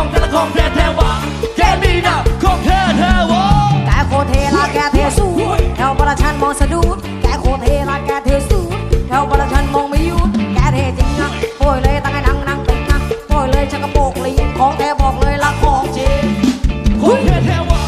ของเธอละของแท้แท้วะแค่นี้นะของแท้แท้วะแกโคเทลาแกเทสูดแถวประชันมองสะดุดแกโคเทลาแกเทสูดแถวประชันมองไม่หยุดแกเทจริงนะโอยเลยตั้งให้นั่งนั่งติงนังโอยเลยชักกระโปงลยของแท้บอกเลยละของจริงของแท้แท้วะ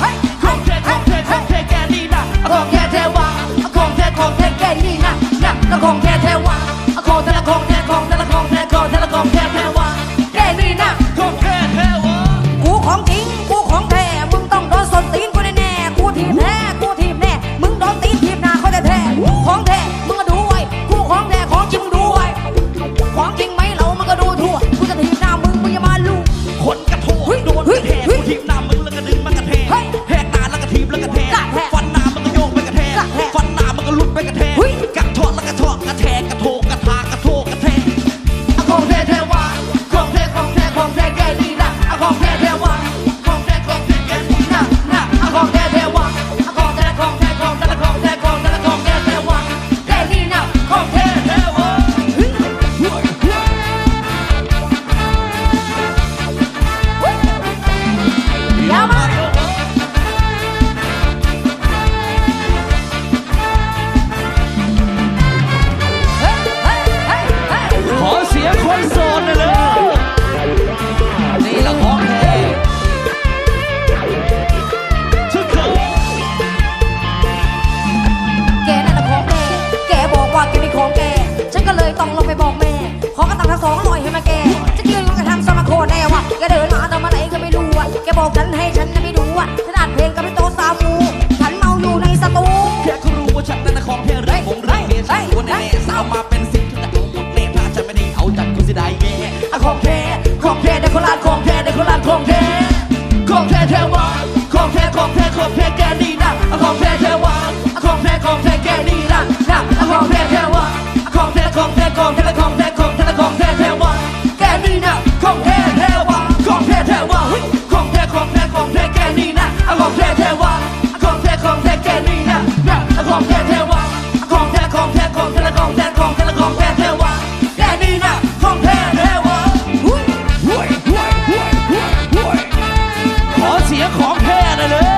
นี้ของแท้เลย